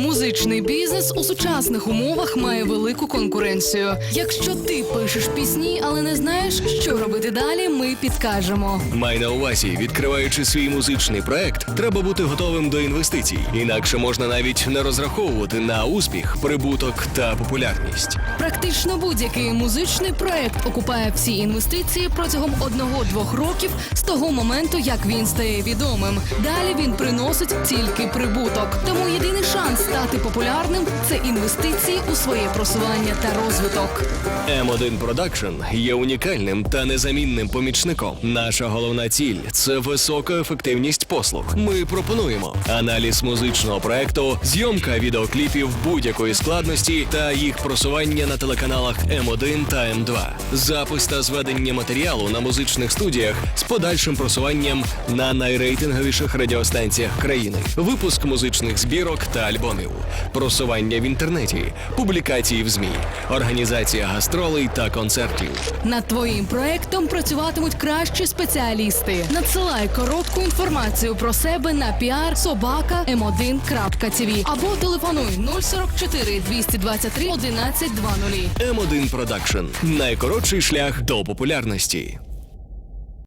Музичний бізнес у сучасних умовах має велику конкуренцію. Якщо ти пишеш пісні, але не знаєш, що робити далі, ми підкажемо. Май на увазі, відкриваючи свій музичний проект, треба бути готовим до інвестицій. Інакше можна навіть не розраховувати на успіх, прибуток та популярність. Практично будь-який музичний проект окупає всі інвестиції протягом одного-двох років з того моменту, як він стає відомим. Далі він приносить тільки прибуток. Тому єдиний шанс стати популярним це інвестиції у своє просування та розвиток. М1 Production є унікальним та незамінним помічником. Наша головна ціль це висока ефективність послуг. Ми пропонуємо аналіз музичного проекту, зйомка відеокліпів будь-якої складності та їх просування на телеканалах М1 та М2, запис та зведення матеріалу на музичних студіях з подальшим просуванням на найрейтинговіших радіостанціях країни, випуск музичних збірок та альбомів, просування в інтернеті, публікації в ЗМІ, організація гастролей та концертів. Над твоїм проектом працюватимуть кращі спеціалісти. Надсилай коротку інформацію про себе на піар собака m1.tv або телефонуй 044 223 11 20. М1 Production – найкоротший шлях до популярності.